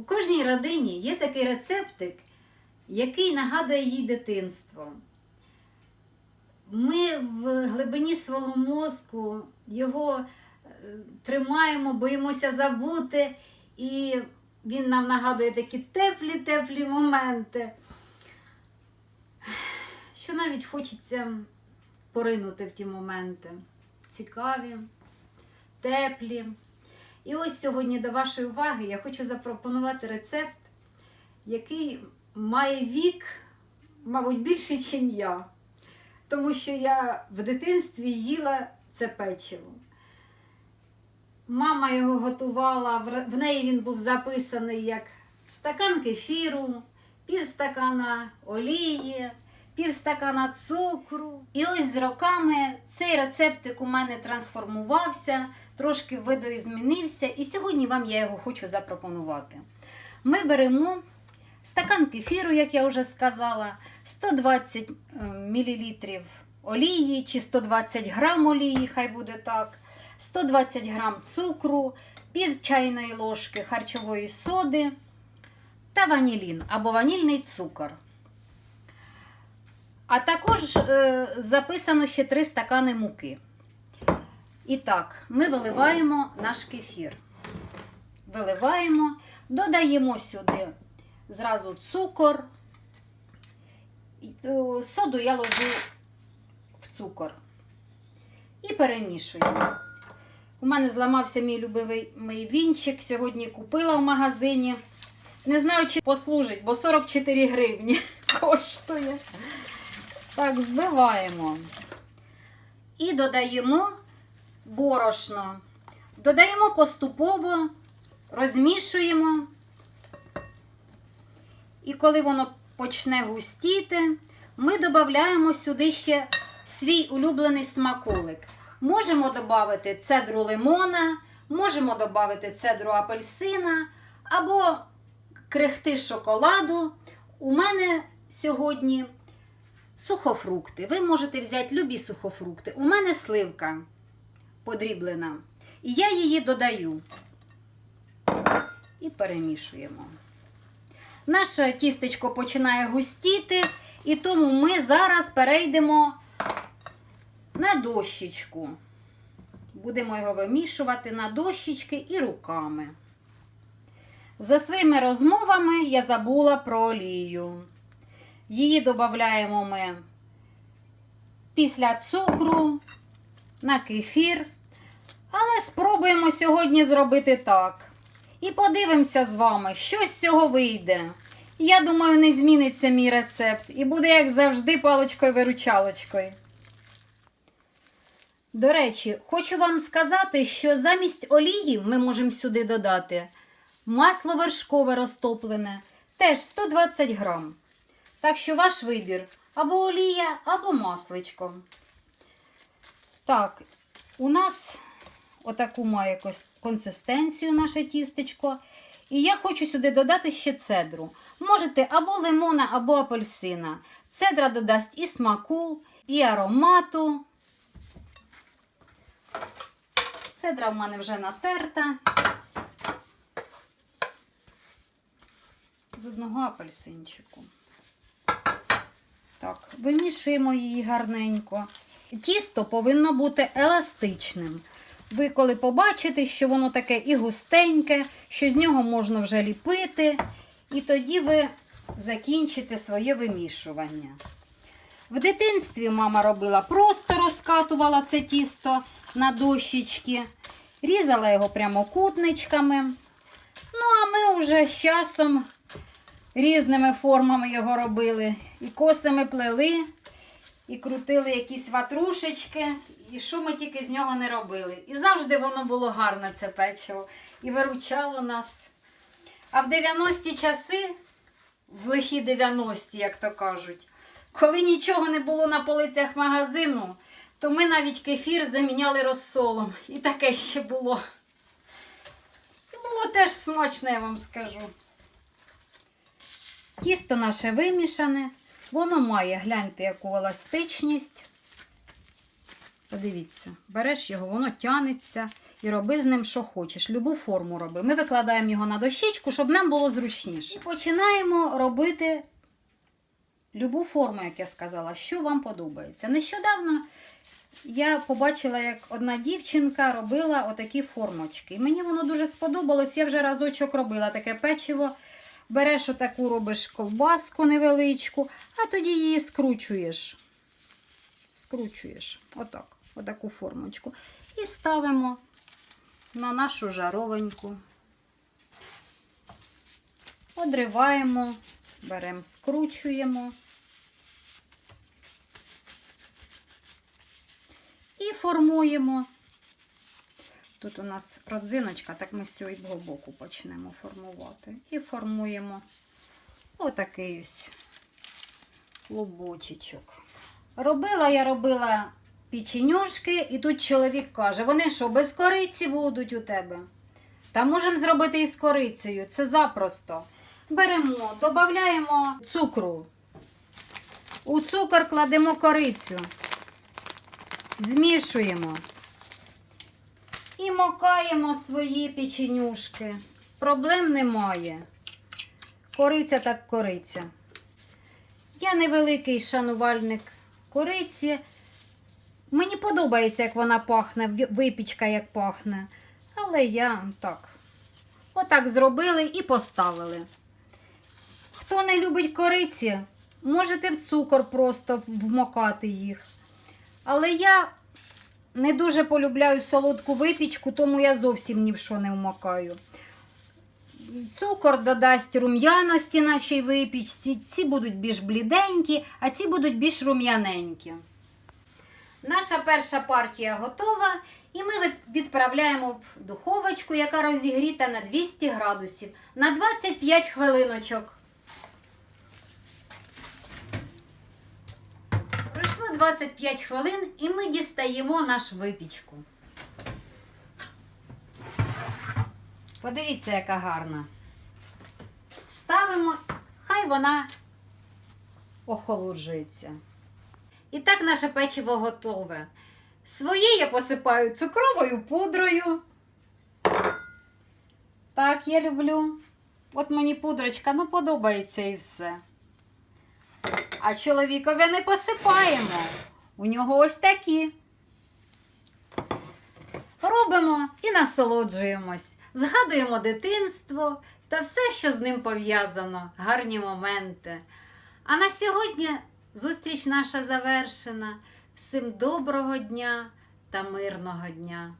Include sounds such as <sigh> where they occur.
У кожній родині є такий рецептик, який нагадує їй дитинство. Ми в глибині свого мозку його е, тримаємо, боїмося забути, і він нам нагадує такі теплі-теплі моменти, що навіть хочеться поринути в ті моменти. Цікаві, теплі. І ось сьогодні до вашої уваги я хочу запропонувати рецепт, який має вік, мабуть, більший, ніж я. Тому що я в дитинстві їла це печиво. Мама його готувала, в неї він був записаний як стакан кефіру, півстакана олії, півстакана цукру. І ось з роками цей рецептик у мене трансформувався, трошки видоізмінився, і сьогодні вам я його хочу запропонувати. Ми беремо стакан кефіру, як я вже сказала, 120 мл олії чи 120 грам олії, хай буде так, 120 грам цукру, пів чайної ложки харчової соди та ванілін або ванільний цукор. А також е, записано ще 3 стакани муки. І так, ми виливаємо наш кефір. Виливаємо, додаємо сюди зразу цукор. Соду я ложу в цукор. І перемішуємо. У мене зламався мій любимий вінчик. Сьогодні купила в магазині. Не знаю, чи послужить, бо 44 гривні <laughs> коштує. Так, збиваємо. І додаємо борошно. Додаємо поступово, розмішуємо. І коли воно почне густіти, ми додаємо сюди ще свій улюблений смаколик. Можемо додати цедру лимона, можемо додати цедру апельсина або крихти шоколаду. У мене сьогодні сухофрукти. Ви можете взяти любі сухофрукти. У мене сливка подріблена. І я її додаю. І перемішуємо. Наше тістечко починає густіти, і тому ми зараз перейдемо на дощечку. Будемо його вимішувати на дощечки і руками. За своїми розмовами я забула про олію. Її додаємо ми після цукру на кефір. Але спробуємо сьогодні зробити так. І подивимося з вами, що з цього вийде. Я думаю, не зміниться мій рецепт і буде, як завжди, паличкою-виручалочкою. До речі, хочу вам сказати, що замість олії ми можемо сюди додати масло вершкове розтоплене, теж 120 грам. Так що ваш вибір або олія, або масличко. Так, у нас отаку має консистенцію наше тістечко. І я хочу сюди додати ще цедру. Можете або лимона, або апельсина. Цедра додасть і смаку, і аромату. Цедра в мене вже натерта. З одного апельсинчику. Так, вимішуємо її гарненько. Тісто повинно бути еластичним. Ви коли побачите, що воно таке і густеньке, що з нього можна вже ліпити, і тоді ви закінчите своє вимішування. В дитинстві мама робила просто розкатувала це тісто на дощечки, різала його прямокутничками. Ну, а ми вже з часом різними формами його робили. І косами плели, і крутили якісь ватрушечки, і що ми тільки з нього не робили. І завжди воно було гарне, це печиво, і виручало нас. А в 90-ті часи, в лихі 90-ті, як то кажуть, коли нічого не було на полицях магазину, то ми навіть кефір заміняли розсолом. І таке ще було. І було теж смачно, я вам скажу. Тісто наше вимішане, воно має, гляньте, яку еластичність. Подивіться, береш його, воно тянеться. і роби з ним, що хочеш. Любу форму роби. Ми викладаємо його на дощечку, щоб нам було зручніше. І починаємо робити любу форму, як я сказала, що вам подобається. Нещодавно я побачила, як одна дівчинка робила отакі формочки. І мені воно дуже сподобалось. Я вже разочок робила таке печиво. Береш отаку, робиш колбаску невеличку, а тоді її скручуєш. Скручуєш. Отак, отаку формочку. І ставимо на нашу жаровеньку. Одриваємо, беремо, скручуємо. І формуємо. Тут у нас родзиночка, так ми з цього боку почнемо формувати. І формуємо отакий ось клубочечок. Робила я робила печенюшки, і тут чоловік каже: вони що, без кориці будуть у тебе? Та можемо зробити із корицею, це запросто. Беремо, додаємо цукру. У цукор кладемо корицю, змішуємо і мокаємо свої печенюшки. Проблем немає. Кориця так кориця. Я невеликий шанувальник кориці. Мені подобається, як вона пахне, випічка як пахне. Але я так. Отак зробили і поставили. Хто не любить кориці, можете в цукор просто вмокати їх. Але я не дуже полюбляю солодку випічку, тому я зовсім ні в що не вмокаю. Цукор додасть рум'яності нашій випічці. Ці будуть більш бліденькі, а ці будуть більш рум'яненькі. Наша перша партія готова, і ми відправляємо в духовочку, яка розігріта на 200 градусів на 25 хвилиночок. Пройшло 25 хвилин, і ми дістаємо нашу випічку. Подивіться, яка гарна. Ставимо, хай вона охолоджується. І так наше печиво готове. Своє я посипаю цукровою пудрою. Так, я люблю. От мені пудрочка, ну подобається і все. А чоловікові не посипаємо. У нього ось такі. Робимо і насолоджуємось, згадуємо дитинство та все, що з ним пов'язано, гарні моменти. А на сьогодні зустріч наша завершена. Всім доброго дня та мирного дня!